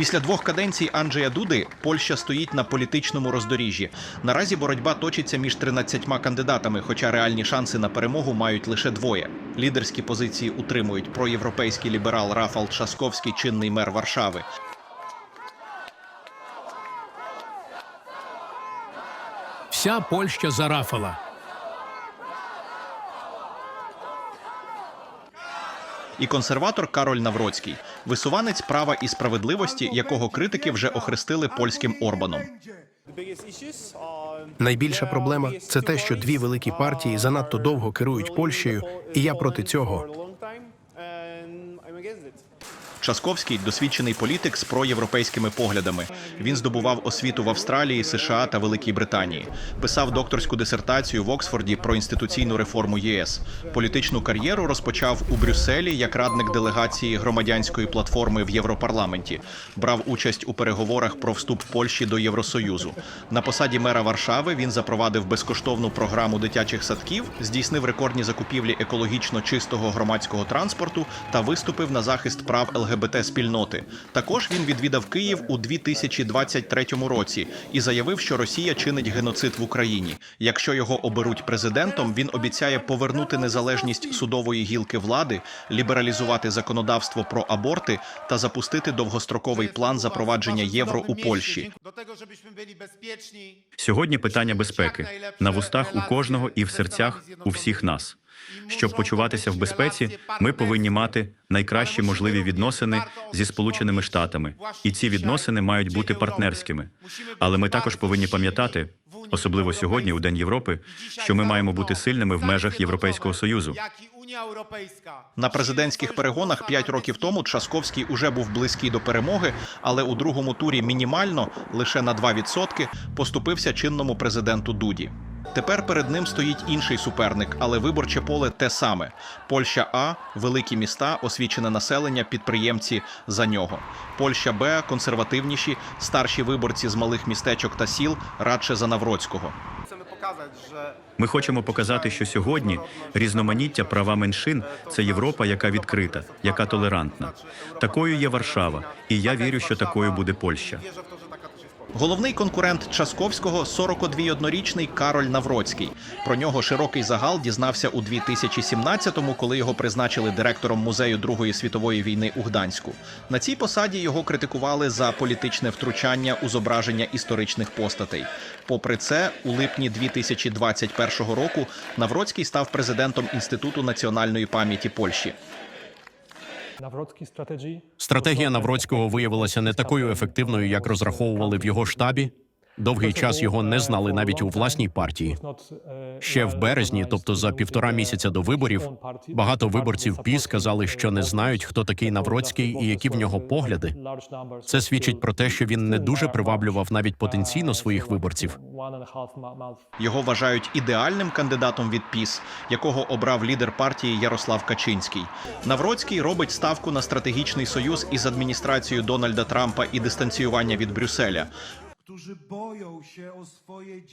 Після двох каденцій Анджея Дуди Польща стоїть на політичному роздоріжжі. Наразі боротьба точиться між 13 кандидатами, хоча реальні шанси на перемогу мають лише двоє. Лідерські позиції утримують проєвропейський ліберал Рафал Часковський, чинний мер Варшави. Вся Польща за Рафала. і консерватор Кароль Навроцький, висуванець права і справедливості, якого критики вже охрестили польським Орбаном. Найбільша проблема це те, що дві великі партії занадто довго керують Польщею, і я проти цього. Часковський досвідчений політик з проєвропейськими поглядами. Він здобував освіту в Австралії, США та Великій Британії. Писав докторську дисертацію в Оксфорді про інституційну реформу ЄС. Політичну кар'єру розпочав у Брюсселі як радник делегації громадянської платформи в Європарламенті. Брав участь у переговорах про вступ Польщі до Євросоюзу. На посаді мера Варшави він запровадив безкоштовну програму дитячих садків, здійснив рекордні закупівлі екологічно чистого громадського транспорту та виступив на захист прав ЛГБТ спільноти. Також він відвідав Київ у 2023 році і заявив, що Росія чинить геноцид в Україні. Якщо його оберуть президентом, він обіцяє повернути незалежність судової гілки влади, лібералізувати законодавство про аборти та запустити довгостроковий план запровадження євро у Польщі. Сьогодні питання безпеки на вустах у кожного і в серцях у всіх нас. Щоб почуватися в безпеці, ми повинні мати найкращі можливі відносини зі Сполученими Штатами, і ці відносини мають бути партнерськими. Але ми також повинні пам'ятати, особливо сьогодні, у День Європи, що ми маємо бути сильними в межах Європейського союзу. На президентських перегонах п'ять років тому Часковський уже був близький до перемоги, але у другому турі мінімально лише на 2% поступився чинному президенту Дуді. Тепер перед ним стоїть інший суперник, але виборче поле те саме: Польща А, великі міста, освічене населення, підприємці за нього. Польща Б, консервативніші, старші виборці з малих містечок та сіл радше за Навроцького. Ми хочемо показати, що сьогодні різноманіття права меншин це Європа, яка відкрита, яка толерантна. Такою є Варшава, і я вірю, що такою буде Польща. Головний конкурент Часковського 41-річний Кароль Навроцький. Про нього широкий загал дізнався у 2017-му, коли його призначили директором музею Другої світової війни у Гданську. На цій посаді його критикували за політичне втручання у зображення історичних постатей. Попри це, у липні 2021 року Навроцький став президентом Інституту національної пам'яті Польщі. Стратегія Навроцького виявилася не такою ефективною, як розраховували в його штабі. Довгий час його не знали навіть у власній партії. Ще в березні, тобто за півтора місяця до виборів, багато виборців ПІС сказали, що не знають, хто такий Навроцький і які в нього погляди. Це свідчить про те, що він не дуже приваблював навіть потенційно своїх виборців. Його вважають ідеальним кандидатом від ПІС, якого обрав лідер партії Ярослав Качинський. Навроцький робить ставку на стратегічний союз із адміністрацією Дональда Трампа і дистанціювання від Брюсселя.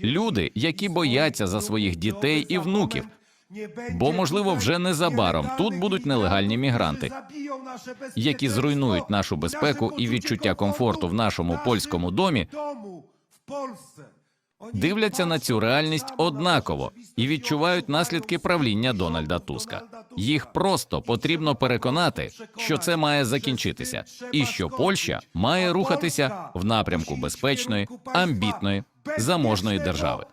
Люди, які бояться за своїх дітей і внуків, бо можливо вже незабаром тут будуть нелегальні мігранти, які зруйнують нашу безпеку і відчуття комфорту в нашому польському домі, дивляться на цю реальність однаково і відчувають наслідки правління Дональда Туска. Їх просто потрібно переконати, що це має закінчитися, і що Польща має рухатися в напрямку безпечної, амбітної, заможної держави.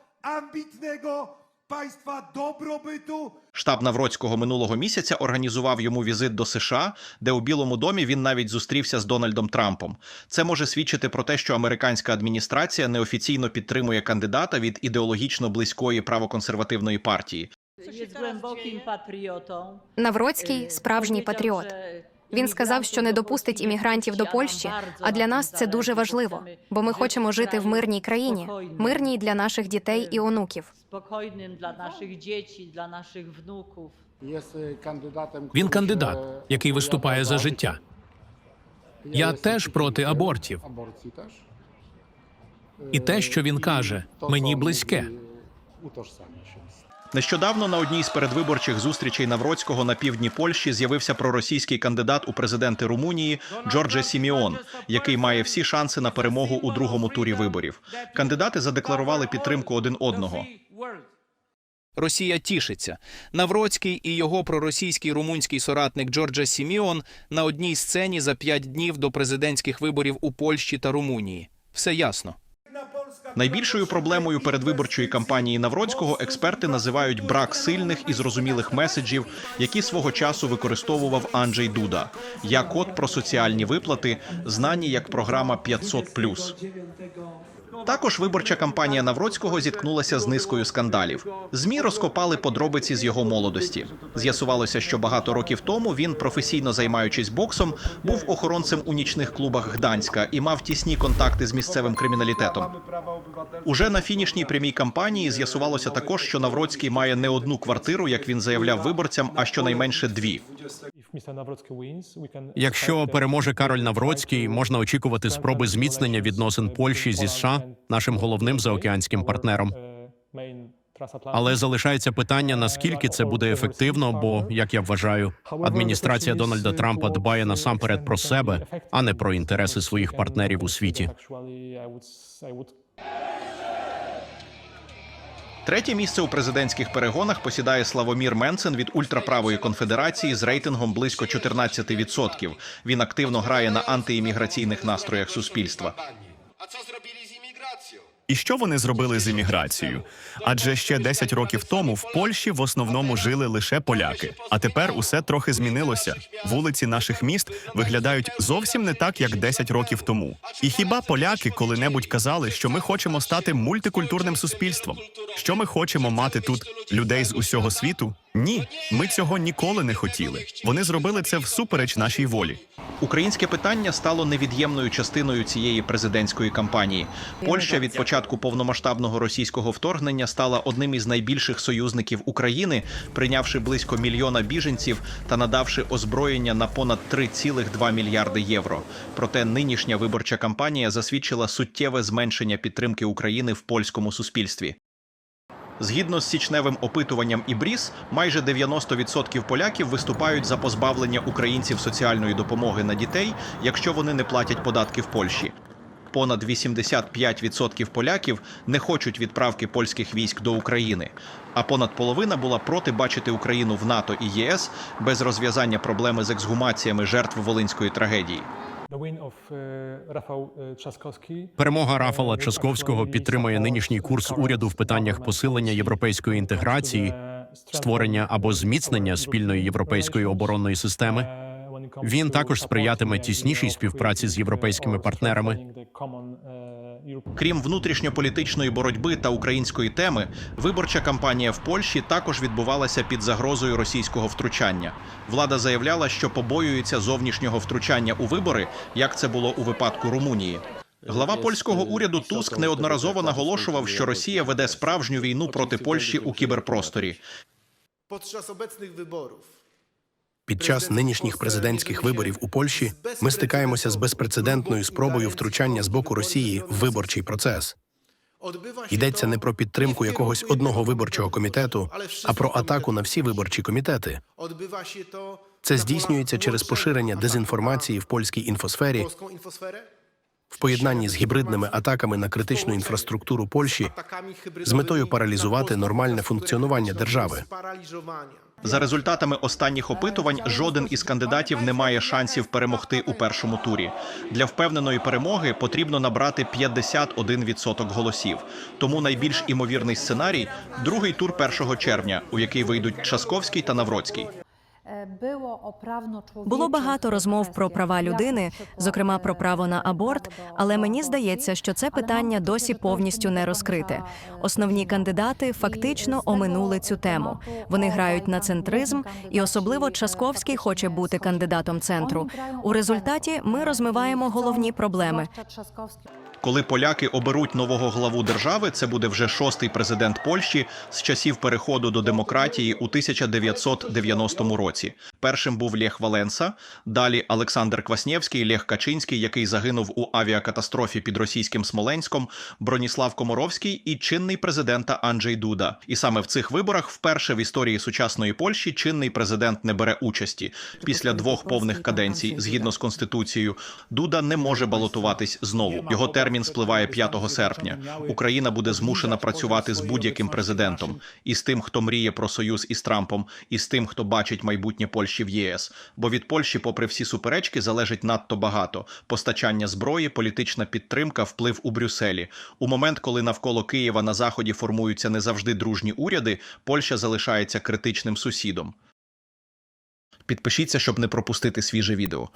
Państwa dobrobytu, Штаб Навроцького минулого місяця організував йому візит до США, де у Білому домі він навіть зустрівся з Дональдом Трампом. Це може свідчити про те, що американська адміністрація неофіційно підтримує кандидата від ідеологічно близької правоконсервативної партії. Навроцький справжній патріот. Він сказав, що не допустить іммігрантів до Польщі. А для нас це дуже важливо, бо ми хочемо жити в мирній країні, мирній для наших дітей і онуків. Spokojnym dla naszych dzieci, dla naszych wnuków. Він кандидат, який виступає за життя. Я теж проти абортів. І те, що він каже, мені близьке. Нещодавно на одній з передвиборчих зустрічей Навроцького на півдні Польщі з'явився проросійський кандидат у президенти Румунії Джордже Сіміон, який має всі шанси на перемогу у другому турі виборів. Кандидати задекларували підтримку один одного. Росія тішиться. Навроцький і його проросійський румунський соратник Джорджа Сіміон на одній сцені за п'ять днів до президентських виборів у Польщі та Румунії. Все ясно. Найбільшою проблемою передвиборчої кампанії Навроцького експерти називають брак сильних і зрозумілих меседжів, які свого часу використовував Анджей Дуда. Я код про соціальні виплати, знані як програма 500+. Також виборча кампанія Навроцького зіткнулася з низкою скандалів. Змі розкопали подробиці з його молодості. З'ясувалося, що багато років тому він, професійно займаючись боксом, був охоронцем у нічних клубах Гданська і мав тісні контакти з місцевим криміналітетом. Уже на фінішній прямій кампанії з'ясувалося також, що Навроцький має не одну квартиру, як він заявляв виборцям, а щонайменше дві. Якщо uh, переможе Кароль Навроцький, можна очікувати спроби зміцнення відносин Польщі зі США, нашим головним заокеанським партнером. uh, Але залишається питання, наскільки це буде ефективно, бо, як я вважаю, адміністрація Дональда Трампа дбає насамперед про себе, а не про інтереси своїх партнерів у світі. Третє місце у президентських перегонах посідає Славомір Менцен від ультраправої конфедерації з рейтингом близько 14%. Він активно грає на антиімміграційних настроях суспільства. І що вони зробили з імміграцією? Адже ще 10 років тому в Польщі в основному жили лише поляки. А тепер усе трохи змінилося. Вулиці наших міст виглядають зовсім не так, як 10 років тому. І хіба поляки коли-небудь казали, що ми хочемо стати мультикультурним суспільством? Що ми хочемо мати тут людей з усього світу? Ні, ми цього ніколи не хотіли. Вони зробили це всупереч нашій волі. Українське питання стало невід'ємною частиною цієї президентської кампанії. Польща від початку повномасштабного російського вторгнення стала одним із найбільших союзників України, прийнявши близько мільйона біженців та надавши озброєння на понад 3,2 мільярди євро. Проте нинішня виборча кампанія засвідчила суттєве зменшення підтримки України в польському суспільстві. Згідно з січневим опитуванням ІБРІС, майже 90% поляків виступають за позбавлення українців соціальної допомоги на дітей, якщо вони не платять податки в Польщі. Понад 85% поляків не хочуть відправки польських військ до України, а понад половина була проти бачити Україну в НАТО і ЄС без розв'язання проблеми з ексгумаціями жертв волинської трагедії. Uh, uh, Перемога Рафала Часковського підтримує нинішній курс уряду в питаннях посилення європейської інтеграції, створення або зміцнення спільної європейської оборонної системи. Він також сприятиме тіснішій співпраці з європейськими партнерами. Крім внутрішньополітичної боротьби та української теми, виборча кампанія в Польщі також відбувалася під загрозою російського втручання. Влада заявляла, що побоюється зовнішнього втручання у вибори, як це було у випадку Румунії. Глава польського уряду Туск неодноразово наголошував, що Росія веде справжню війну проти Польщі у кіберпросторі. Podczas obecnych wyborów Під час нинішніх президентських виборів у Польщі ми стикаємося з безпрецедентною спробою втручання з боку Росії в виборчий процес. Йдеться не про підтримку якогось одного виборчого комітету, а про атаку на всі виборчі комітети. Це здійснюється через поширення дезінформації в польській інфосфері, в поєднанні з гібридними атаками на критичну інфраструктуру Польщі з метою паралізувати нормальне функціонування держави. За результатами останніх опитувань, жоден із кандидатів не має шансів перемогти у першому турі. Для впевненої перемоги потрібно набрати 51% голосів. Тому найбільш імовірний сценарій другий тур 1 червня, у який вийдуть Часковський та Навроцький. Було багато розмов про права людини, зокрема про право на аборт, але мені здається, що це питання досі повністю не розкрите. Основні кандидати фактично оминули цю тему. Вони грають на центризм, і особливо Часковський хоче бути кандидатом центру. У результаті ми розмиваємо головні проблеми. Коли поляки оберуть нового главу держави, це буде вже шостий президент Польщі з часів переходу до демократії у 1990 році. Першим був Лех Валенса, далі Олександр Кваснєвський, Лех Качинський, який загинув у авіакатастрофі під російським Смоленськом, Броніслав Комаровський і чинний президента Анджей Дуда. І саме в цих виборах вперше в історії сучасної Польщі чинний президент не бере участі. Після двох повних каденцій, згідно з конституцією, Дуда не може балотуватись знову. Його термін спливає 5 серпня. Україна буде змушена працювати з будь-яким президентом, і з тим, хто мріє про союз із Трампом, і з тим, хто бачить майбутнє Польщі в ЄС. Бо від Польщі, попри всі суперечки, залежить надто багато: постачання зброї, політична підтримка, вплив у Брюсселі. У момент, коли навколо Києва на заході формуються не завжди дружні уряди, Польща залишається критичним сусідом. Підпишіться, щоб не пропустити свіже відео.